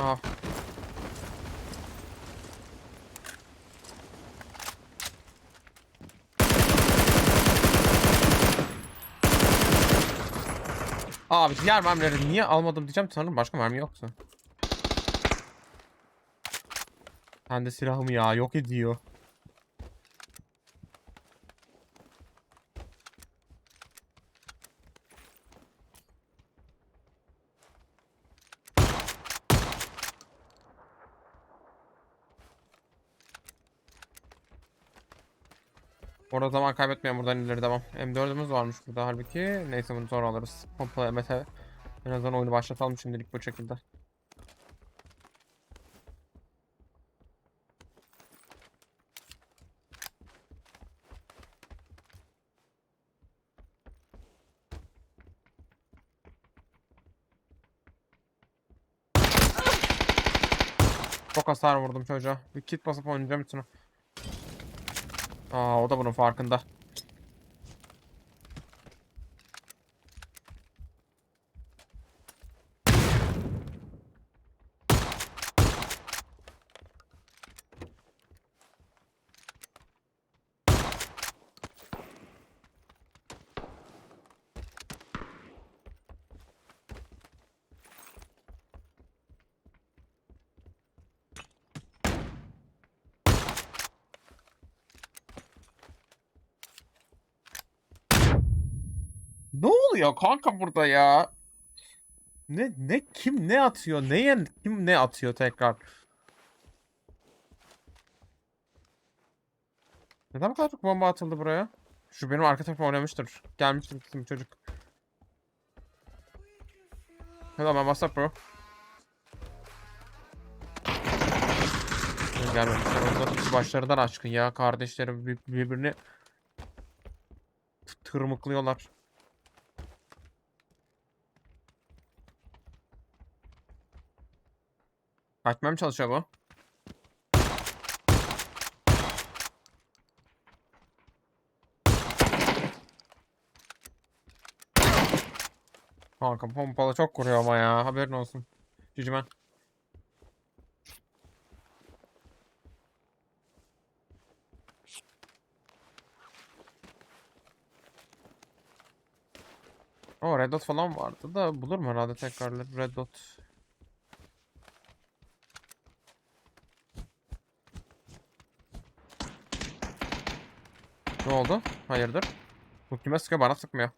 Ah. Abi diğer mermileri niye almadım diyeceğim sanırım başka mermi yoksa. Ben de silahımı ya yok ediyor. Orada zaman kaybetmeyen buradan ileri devam. M4'ümüz varmış burada halbuki. Neyse bunu sonra alırız. Pompalı Mete. En azından oyunu başlatalım şimdilik bu şekilde. Çok hasar vurdum çocuğa. Bir kit basıp oynayacağım üstüne. Aa o da bunun farkında. Oluyor kanka burada ya? Ne ne kim ne atıyor? Neye kim ne atıyor tekrar? Neden bu kadar çok bomba atıldı buraya? Şu benim arka tarafıma oynamıştır. Gelmiştir bizim çocuk. Hello man, what's up bro? Gelmemişler. Başlarından aşkın ya. Kardeşlerim bir- birbirini tırmıklıyorlar. Kaçmaya mı çalışıyor bu? Kanka pompalı çok kuruyor ama ya. Haberin olsun. Cicimen. O red dot falan vardı da bulur mu herhalde tekrar red dot. Ne oldu? Hayırdır? Bu kime sıkıyor? Bana sıkmıyor.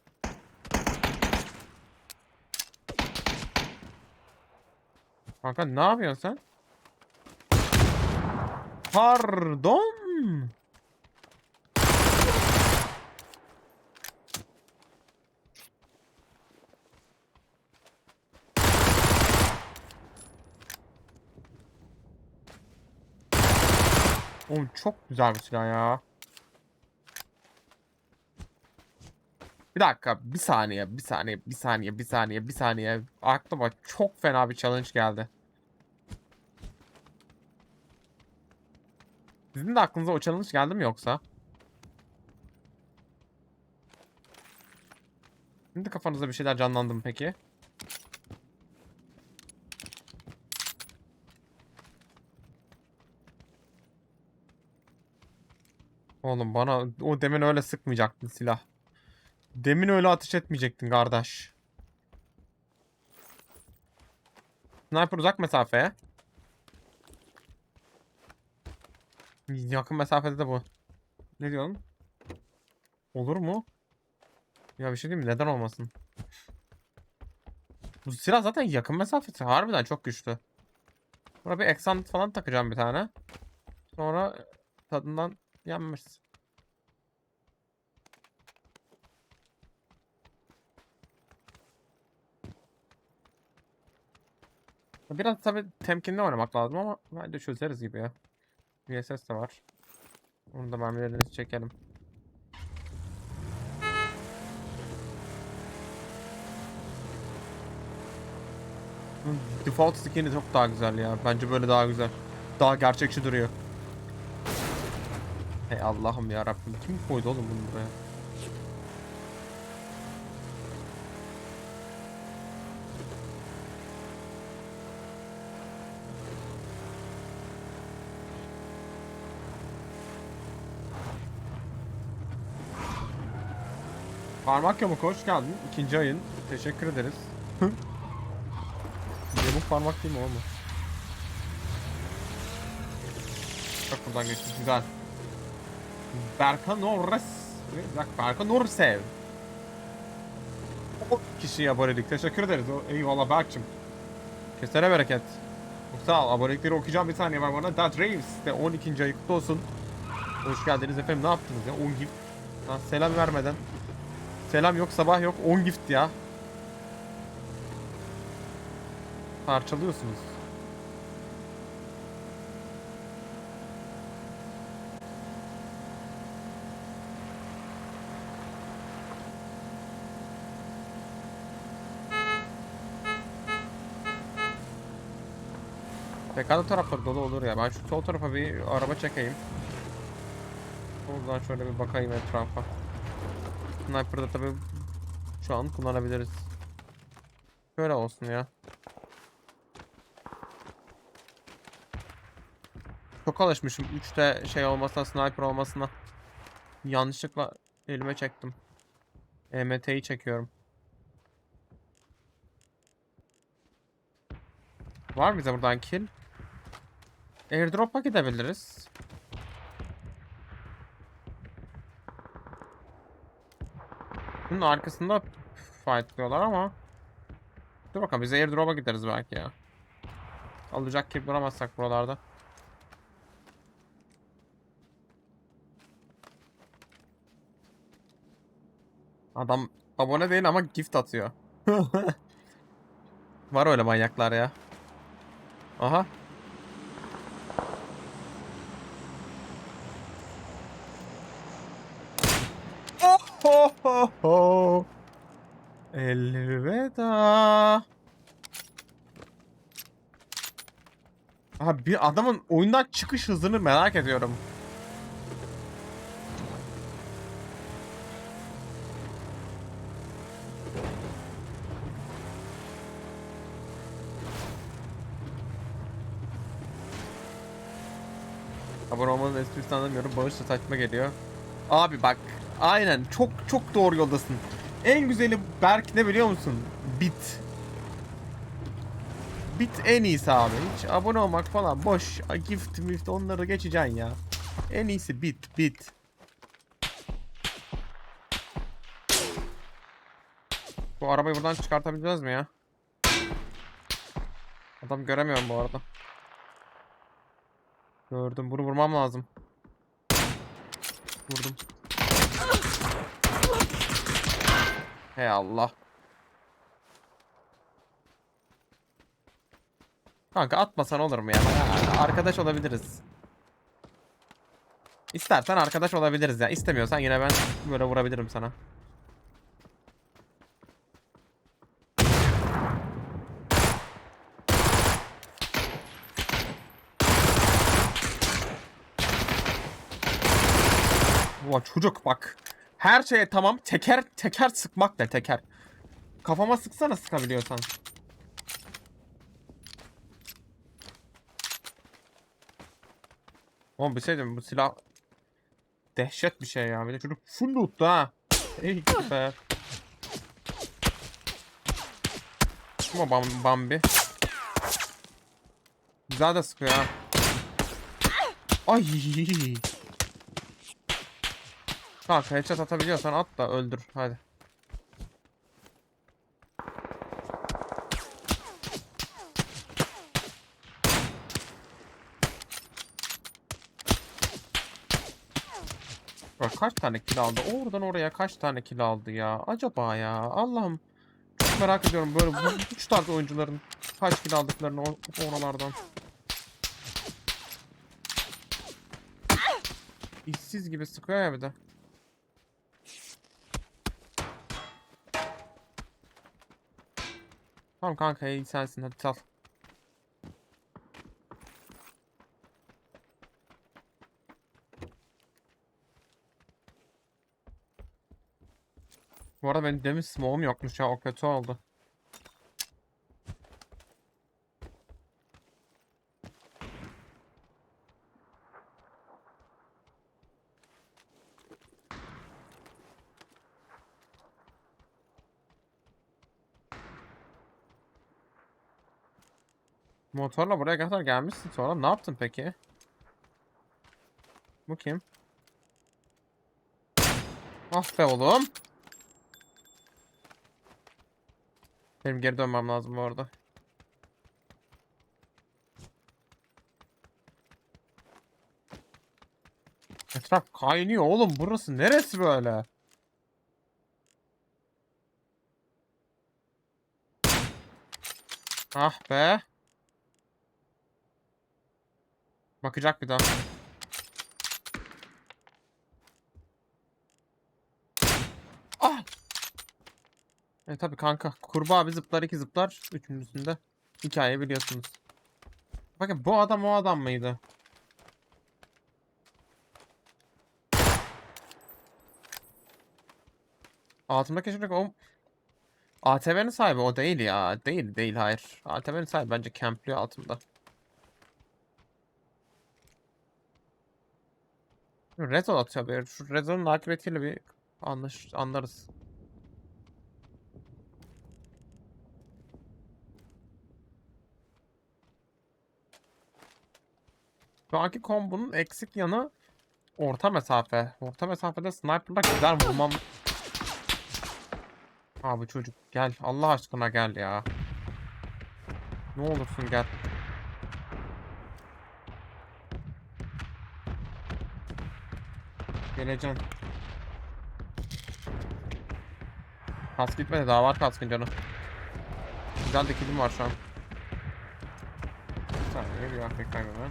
Kanka ne yapıyorsun sen? Pardon. Oğlum çok güzel bir silah ya. Bir dakika, bir saniye, bir saniye, bir saniye, bir saniye, bir saniye. Aklıma çok fena bir challenge geldi. Sizin de aklınıza o challenge geldi mi yoksa? Şimdi kafanızda bir şeyler canlandı mı peki? Oğlum bana o demin öyle sıkmayacaktın silah. Demin öyle ateş etmeyecektin kardeş. Sniper uzak mesafeye. Yakın mesafede de bu. Ne diyorsun? Olur mu? Ya bir şey diyeyim mi? Neden olmasın? Bu silah zaten yakın mesafesi. Harbiden çok güçlü. Buraya bir Exant falan takacağım bir tane. Sonra tadından yenmez. Biraz tabii temkinli oynamak lazım ama bence çözeriz gibi ya. VSS de var. Onu da mermilerini çekelim. Default skin'i çok daha güzel ya. Bence böyle daha güzel. Daha gerçekçi duruyor. Hey Allah'ım ya Rabbim. Kim koydu oğlum bunu buraya? Parmak yamuk hoş geldin. İkinci ayın. Teşekkür ederiz. yamuk parmak değil mi oğlum? Bak buradan geçtik. Güzel. Berkan Norres. Bak Berkan Norsev. O kişiye abonelik. Teşekkür ederiz. O- Eyvallah Berk'cim. Kesene bereket. Çok sağ ol. Abonelikleri okuyacağım bir saniye var bana. Dad Reeves de 12. ayı kutlu olsun. Hoş geldiniz efendim. Ne yaptınız ya? 10 gift. Lan selam vermeden. Selam yok, sabah yok. 10 gift ya. Parçalıyorsunuz. Pekala tarafları dolu olur ya. Ben şu sol tarafa bir araba çekeyim. Oradan şöyle bir bakayım etrafa. Sniper'da tabi şu an kullanabiliriz. Şöyle olsun ya. Çok alışmışım 3'te şey olmasına, sniper olmasına. Yanlışlıkla elime çektim. EMT'yi çekiyorum. Var bize buradan kill. Airdrop'a gidebiliriz. Bunun arkasında fightlıyorlar ama Dur bakalım biz airdrop'a gideriz belki ya. Alacak kill bulamazsak buralarda. Adam abone değil ama gift atıyor. Var öyle manyaklar ya. Aha. Bir adamın oyundan çıkış hızını merak ediyorum. Abone olmanın esprisini anlamıyorum. Bağış da saçma geliyor. Abi bak. Aynen. Çok çok doğru yoldasın. En güzeli Berk ne biliyor musun? Bit. Bit en iyisi abi. Hiç abone olmak falan boş. Gift mift onları geçeceksin ya. En iyisi bit bit. Bu arabayı buradan çıkartabileceğiz mi ya? Adam göremiyorum bu arada. Gördüm. Bunu vurmam lazım. Vurdum. Hey Allah. Kanka atmasan olur mu ya? Arkadaş olabiliriz. İstersen arkadaş olabiliriz ya. İstemiyorsan yine ben böyle vurabilirim sana. Ulan çocuk bak. Her şeye tamam. Teker teker sıkmak da teker. Kafama sıksana sıkabiliyorsan. Oğlum bir şey diyeyim bu silah dehşet bir şey ya. Bir de çocuk full loot'tu ha. Ey be. Ama bam Bambi. Güzel de sıkıyor ha. Ay. Kanka headshot atabiliyorsan at da öldür hadi. Bak kaç tane kill aldı? Oradan oraya kaç tane kill aldı ya? Acaba ya? Allah'ım. Çok merak ediyorum böyle bu üç tarz oyuncuların kaç kill aldıklarını oralardan. İşsiz gibi sıkıyor ya bir de. Tamam kanka iyi sensin hadi sal. Bu arada benim demin smoke'um yokmuş ya o kötü oldu. Motorla buraya kadar gelmişsin sonra ne yaptın peki? Bu kim? Ah be oğlum. Benim geri dönmem lazım bu arada. Etraf kaynıyor oğlum. Burası neresi böyle? Ah be. Bakacak bir daha. Ah! E tabi kanka. Kurbağa bir zıplar iki zıplar. Üçüncüsünde. Hikaye biliyorsunuz. Bakın bu adam o adam mıydı? Altımdaki çocuk o... ATV'nin sahibi o değil ya. Değil değil hayır. ATV'nin sahibi bence campliyor altımda. Rezon atıyor bir. Şu Rezon'un akıbetiyle bir anlaş anlarız. Şu anki kombonun eksik yanı orta mesafe. Orta mesafede sniper'la güzel vurmam. Abi çocuk gel. Allah aşkına gel ya. Ne olursun gel. Geleceksin. Kask gitmedi daha var kaskın canı. Güzel de kilim var şu an. Bir saniye bir afk kaybeden.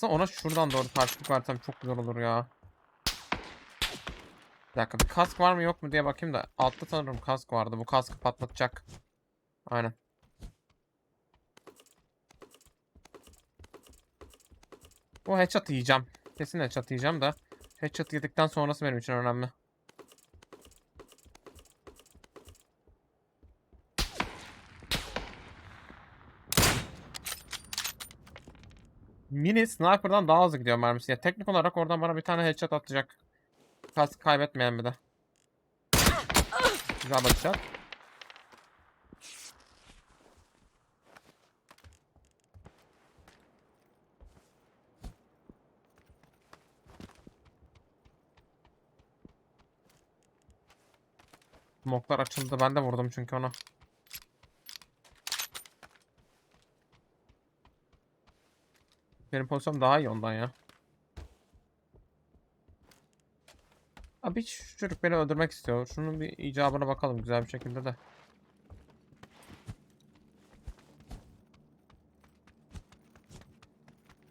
Aslında ona şuradan doğru karşılık versem çok güzel olur ya. Bir dakika bir kask var mı yok mu diye bakayım da. Altta sanırım kask vardı. Bu kaskı patlatacak. Aynen. Bu headshot yiyeceğim. Kesin headshot yiyeceğim de. Headshot yedikten sonrası benim için önemli. Mini sniper'dan daha hızlı gidiyor mermisi. Ya teknik olarak oradan bana bir tane headshot atacak. Kask kaybetmeyen bir de. Güzel bakacak. Smoklar açıldı. Ben de vurdum çünkü ona. Benim pozisyonum daha iyi ondan ya. Abi şu çocuk beni öldürmek istiyor. Şunun bir icabına bakalım güzel bir şekilde de.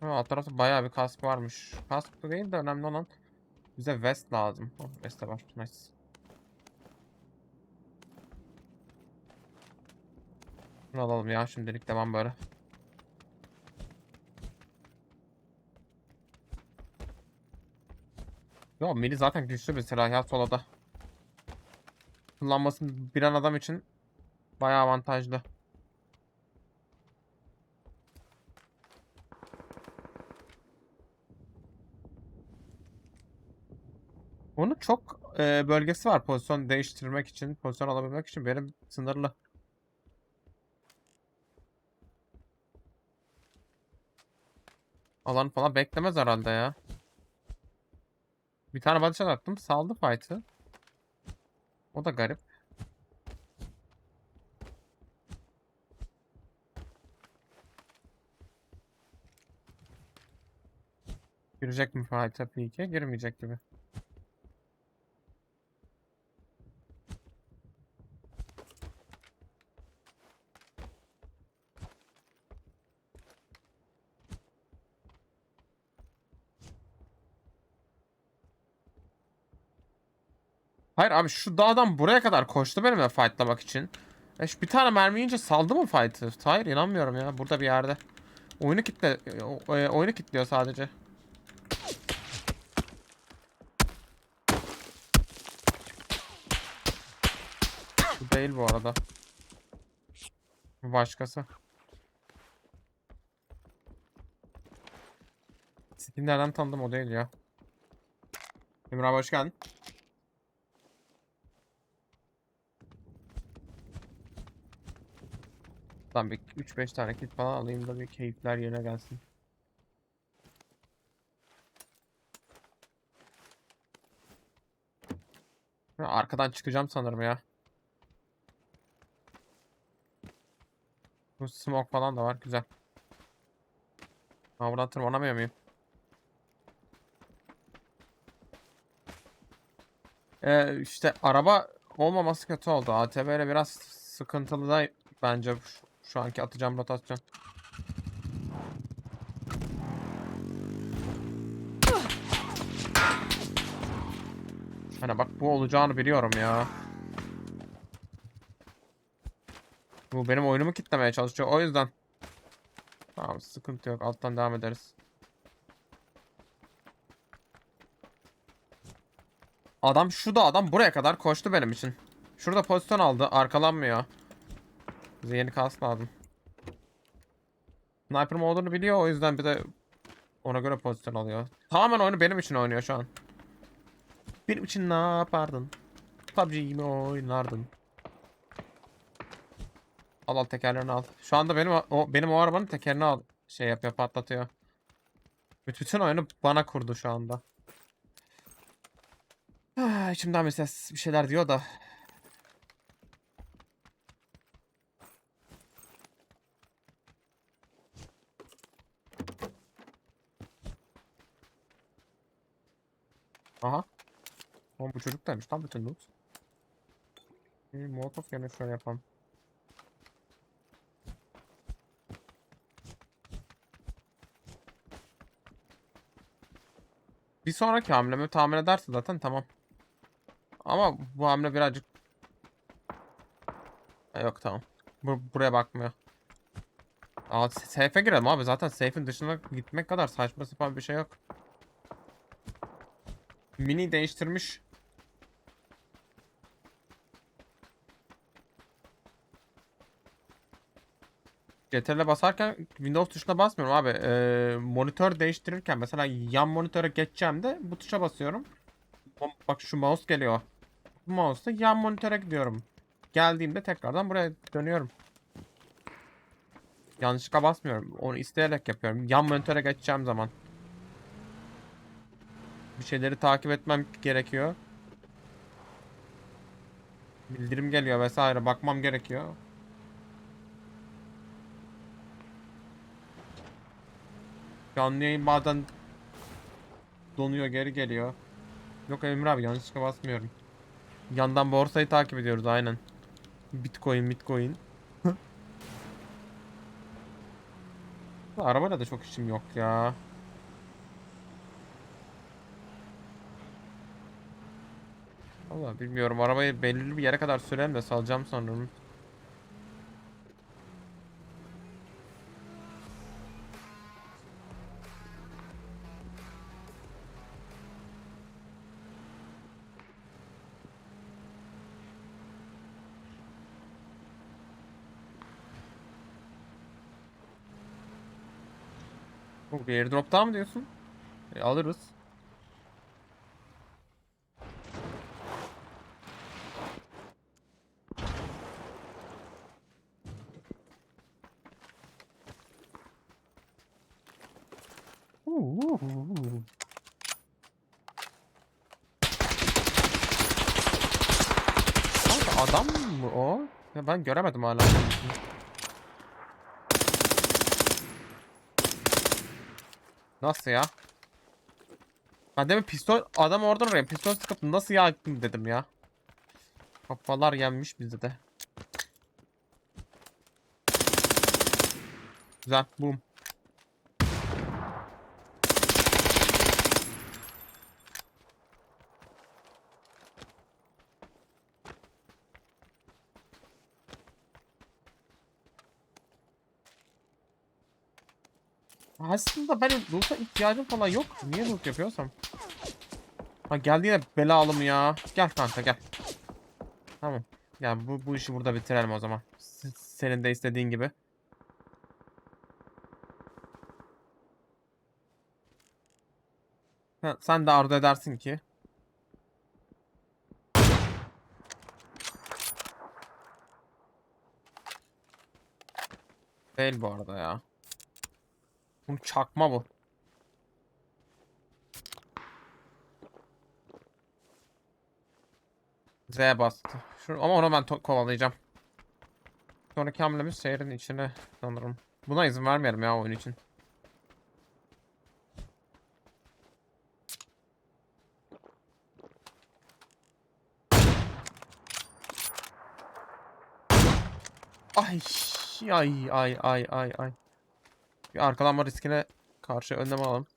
Alt tarafta bayağı bir kask varmış. Kask değil de önemli olan bize vest lazım. Oh, vest de var. Nice. Bunu alalım ya şimdilik devam böyle. Yo mini zaten güçlü bir silah ya solada. Kullanmasını bilen adam için bayağı avantajlı. Bunun çok e, bölgesi var pozisyon değiştirmek için, pozisyon alabilmek için benim sınırlı. Alan falan beklemez herhalde ya. Bir tane body shot attım. Saldı fight'ı. O da garip. Girecek mi fight'a P2? Girmeyecek gibi. Hayır abi şu dağdan buraya kadar koştu benimle fightlamak için. E şu bir tane mermi yiyince saldı mı fight'ı? Hayır inanmıyorum ya. Burada bir yerde. Oyunu kitle e, e, oyunu kilitliyor sadece. Değil bu arada. Başkası. Skinlerden tanıdım o değil ya. Emre abi hoş geldin. Lan bir 3-5 tane kit falan alayım da bir keyifler yerine gelsin. Arkadan çıkacağım sanırım ya. Bu smoke falan da var güzel. Ha buradan tırmanamıyor muyum? Ee, işte araba olmaması kötü oldu. ATV ile biraz sıkıntılı da bence şu, anki atacağım rotasyon. Hani bak bu olacağını biliyorum ya. Bu benim oyunumu kitlemeye çalışıyor o yüzden. Tamam sıkıntı yok alttan devam ederiz. Adam şu da adam buraya kadar koştu benim için. Şurada pozisyon aldı arkalanmıyor. Bize yeni kas lazım. Sniper mi olduğunu biliyor o yüzden bir de ona göre pozisyon alıyor. Tamamen oyunu benim için oynuyor şu an. Benim için ne yapardın? PUBG'yi mi oynardın? Al al tekerlerini al. Şu anda benim o benim o arabanın tekerini al. Şey yapıyor patlatıyor. Bütün oyunu bana kurdu şu anda. Ah, içimden bir ses bir şeyler diyor da. Aha. Oğlum bu çocuk demiş tam bütün loot. Bir molotof yerine şöyle yapalım. Bir sonraki hamlemi tahmin ederse zaten tamam. Ama bu hamle birazcık... Yok tamam. Bu, buraya bakmıyor. Aa, safe'e girelim abi. Zaten safe'in dışına gitmek kadar saçma sapan bir şey yok. Mini değiştirmiş. CTRL'e basarken Windows tuşuna basmıyorum abi. Ee, monitör değiştirirken mesela yan monitöre geçeceğim de bu tuşa basıyorum. Bak şu mouse geliyor. Bu mouse'la yan monitöre gidiyorum. Geldiğimde tekrardan buraya dönüyorum. Yanlışlıkla basmıyorum. Onu isteyerek yapıyorum. Yan monitöre geçeceğim zaman. Bir şeyleri takip etmem gerekiyor. Bildirim geliyor vesaire. Bakmam gerekiyor. Canlı yayın bazen donuyor geri geliyor. Yok Emre abi yanlışlıkla basmıyorum. Yandan borsayı takip ediyoruz aynen. Bitcoin bitcoin. Arabayla da çok işim yok ya. Valla bilmiyorum arabayı belirli bir yere kadar sürelim de salacağım sanırım. Bir airdrop daha mı diyorsun? E, alırız. Adam mı o? Ya ben göremedim hala. Nasıl ya? Ben demin pistol adam oradan oraya pistol sıkıp nasıl yaktın dedim ya. Kafalar yenmiş bizde de. Güzel boom. Aslında benim loot'a ihtiyacım falan yok. Niye loot yapıyorsam? Ha geldi yine bela alım ya. Gel kanka gel. Tamam. Yani bu, bu işi burada bitirelim o zaman. S- senin de istediğin gibi. Ha, sen de arzu edersin ki. Değil bu arada ya. Bu çakma bu. Z bastı. Şu, ama onu ben kovalayacağım. Sonraki hamlemiz şehrin içine sanırım. Buna izin vermeyelim ya oyun için. Ay ay ay ay ay ay. Bir arkalanma riskine karşı önlem alalım.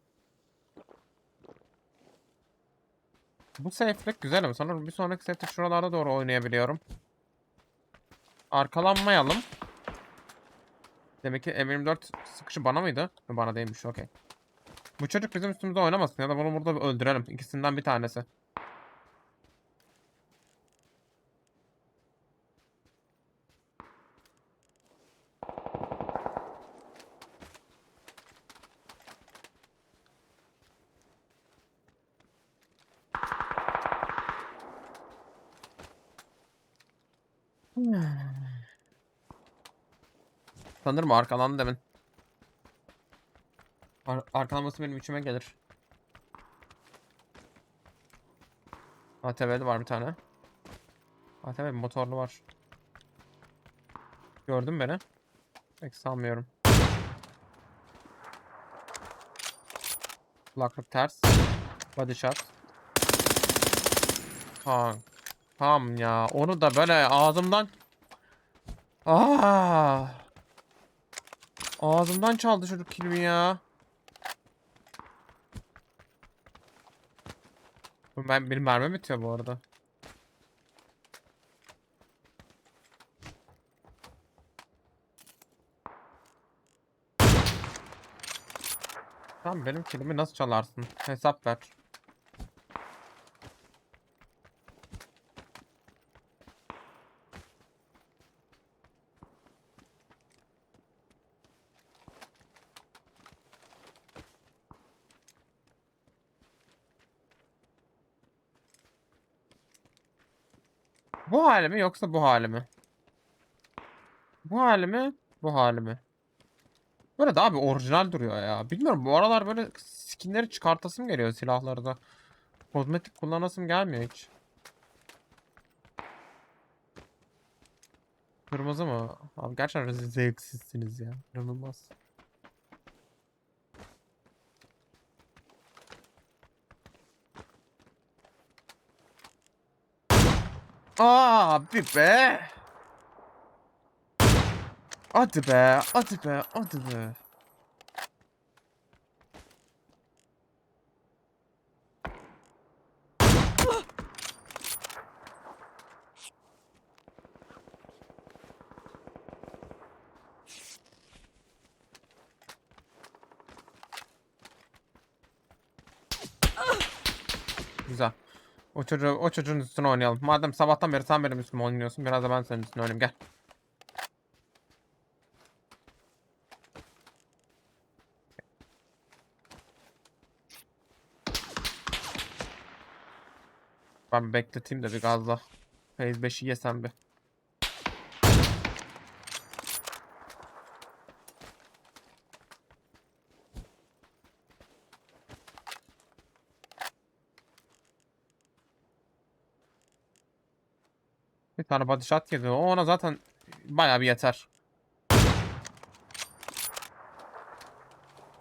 Bu safe'lik güzel ama sanırım bir sonraki safe'de şuralarda doğru oynayabiliyorum. Arkalanmayalım. Demek ki M24 sıkışı bana mıydı? Bana değilmiş okey. Bu çocuk bizim üstümüzde oynamasın ya da bunu burada öldürelim. İkisinden bir tanesi. Sanırım arkalandı demin. Ar arkalanması benim içime gelir. ATV'li var bir tane. ATV motorlu var. Gördün beni. Pek sanmıyorum. Kulaklık ters. Body shot. Tamam. Tamam ya. Onu da böyle ağzımdan... Aa! Ağzımdan çaldı çocuk kilimi ya. Ben benim mermim bitiyor bu arada. Tamam benim kilimi nasıl çalarsın? Hesap ver. Bu hali mi yoksa bu hali mi? Bu hali mi? Bu hali mi? Böyle daha bir orijinal duruyor ya. Bilmiyorum bu aralar böyle skinleri çıkartasım geliyor silahlarda. Kozmetik kullanasım gelmiyor hiç. Kırmızı mı? Abi gerçekten zevksizsiniz ya. İnanılmaz. Abi be. Hadi be, hadi be, hadi be. Güzel. O çocuğu, o çocuğun üstüne oynayalım. Madem sabahtan beri sen benim üstüme oynuyorsun, biraz da ben senin üstüne oynayayım. Gel. Ben bekleteyim de bir gazla. Phase 5'i yesem bir. Tane body shot yedi. O ona zaten bayağı bir yeter.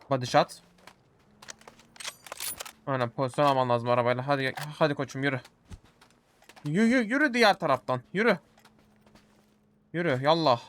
Body shot. Aynen pozisyon alman lazım arabayla. Hadi hadi koçum yürü. Yürü yürü diğer taraftan. Yürü. Yürü yallah.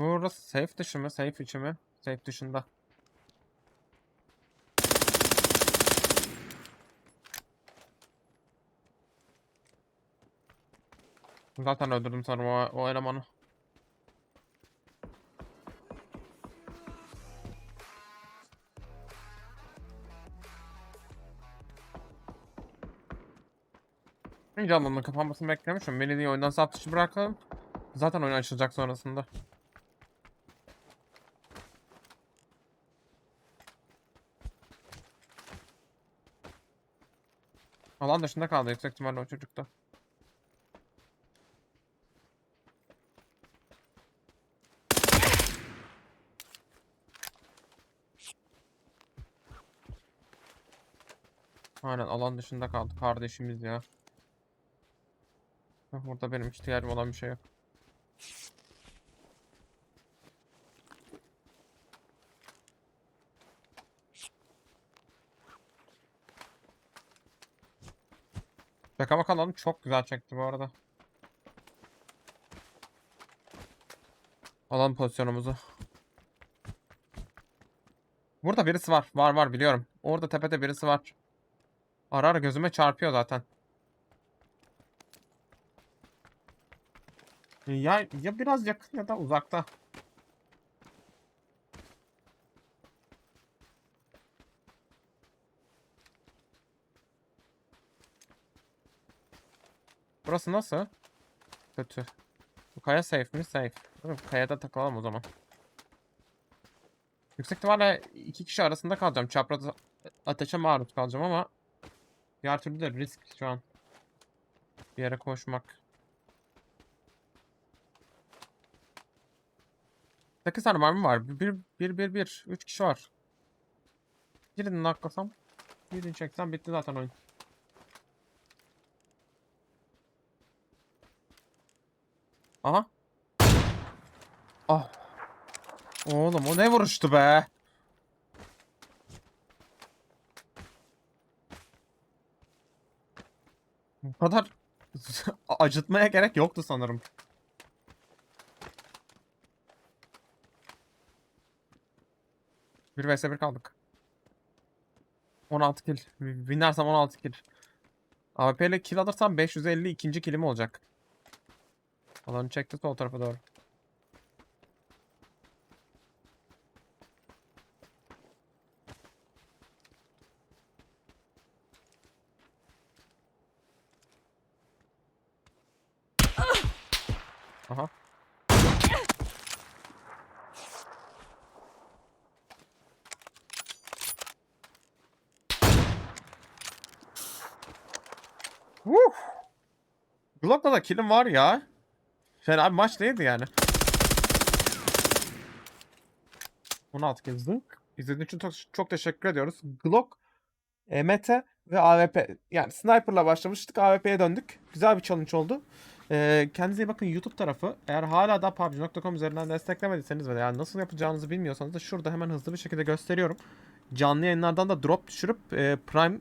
Burası safe dışı mı? Safe içi mi? Safe dışında. Zaten öldürdüm sanırım o, o elemanı. Alanın kapanmasını beklemişim. Beni diye oyundan saf dışı bırakalım. Zaten oyun açılacak sonrasında. Alan dışında kaldı yüksek ihtimalle o çocuk da. Aynen alan dışında kaldı kardeşimiz ya. Burada benim ihtiyacım olan bir şey yok. Şaka alanı çok güzel çekti bu arada. Alan pozisyonumuzu. Burada birisi var. Var var biliyorum. Orada tepede birisi var. Ara ara gözüme çarpıyor zaten. Ya ya biraz yakın ya da uzakta. Burası nasıl? Kötü. Bu kaya safe mi? Safe. Mi? Kayada takılalım o zaman. Yüksek ihtimalle iki kişi arasında kalacağım. Çapraz ateşe maruz kalacağım ama diğer türlü de risk şu an. Bir yere koşmak. 8 tane mermi var. 1 1 1 1 3 kişi var. Birini naklasam, birini çeksem bitti zaten oyun. Aha. Ah. Oğlum o ne vuruştu be? Bu kadar acıtmaya gerek yoktu sanırım. Bir vs 1 kaldık. 16 kill. Winlersem 16 kill. AWP ile kill alırsam 550 ikinci killim olacak. Alanı çekti sol tarafa doğru. Aha. Woo! Glock'la da killim var ya. Fena bir maç değildi yani. 16 kez zınk. İzlediğiniz için çok, çok teşekkür ediyoruz. Glock, e, MT ve AWP. Yani Sniper'la başlamıştık. AWP'ye döndük. Güzel bir challenge oldu. E, kendinize iyi bakın YouTube tarafı. Eğer hala da PUBG.com üzerinden desteklemediyseniz ve yani nasıl yapacağınızı bilmiyorsanız da şurada hemen hızlı bir şekilde gösteriyorum. Canlı yayınlardan da drop düşürüp e, Prime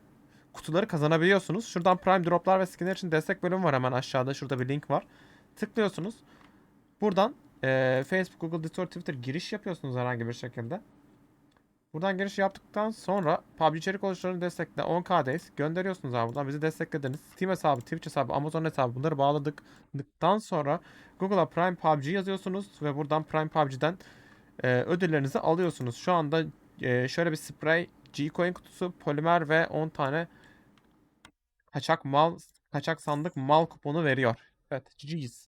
kutuları kazanabiliyorsunuz. Şuradan Prime droplar ve skinler için destek bölümü var hemen aşağıda. Şurada bir link var. Tıklıyorsunuz. Buradan eee, Facebook, Google, Discord, Twitter giriş yapıyorsunuz herhangi bir şekilde. Buradan giriş yaptıktan sonra PUBG içerik oluşturunu destekle 10k'dayız. Gönderiyorsunuz abi buradan bizi desteklediniz. Steam hesabı, Twitch hesabı, Amazon hesabı bunları bağladıktan sonra Google'a Prime PUBG yazıyorsunuz ve buradan Prime PUBG'den eee, ödüllerinizi alıyorsunuz. Şu anda eee, şöyle bir spray, G-Coin kutusu, polimer ve 10 tane kaçak mal, kaçak sandık mal kuponu veriyor. Evet, GG's.